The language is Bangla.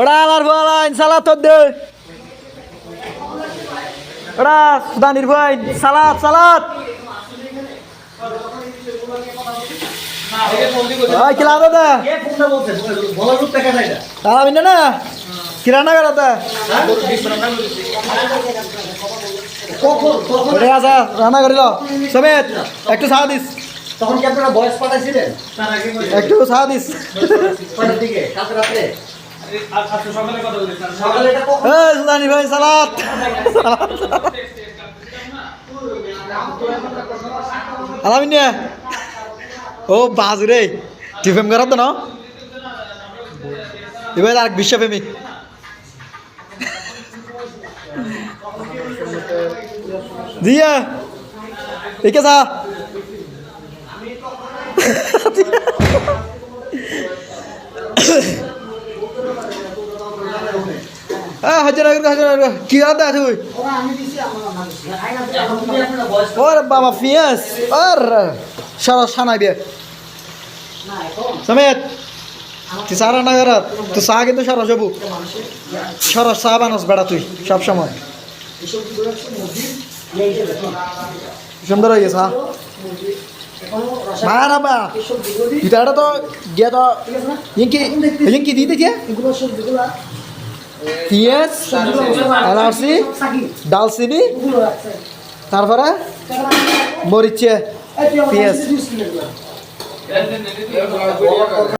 ওরা আমার বলাইন সালাত তোর দে। ওরা সুদানির ভাই তারা বিনা না? কিরানা করা তা ওরে আসা রান্না করিল। সমেত একটু সাহা দিস। তখন কি আপনারা বয়স পাঠাইছিলেন? একটু সাহা দিস। দিকে রাত্রে? সুদানি ভাই, সালাত। আলামিন ও বাজু রে টিফেম করাত না। এবার আর বিশ্বপ্রেমিক দিয়া, একে যা। হাজার হাজার কি তুমি আপনারা বয়স ওর বাবা, ফিয়াস। ওর সারা সানাই বে সমেত, তুই সারা না করাত তুই চা কিন্তু সারা যাব সারা চা বানাস বেড়া তুই, সব সময়। সুন্দর হয়ে গেছে হ্যাঁ। মারা বা পিতাটা তো গিয়ে তো ইনকি ইনকি দিতে যেগুলো পিঁয়াজ এলাচি ডালচিনি তারপরে মরিচে পেঁয়াজ।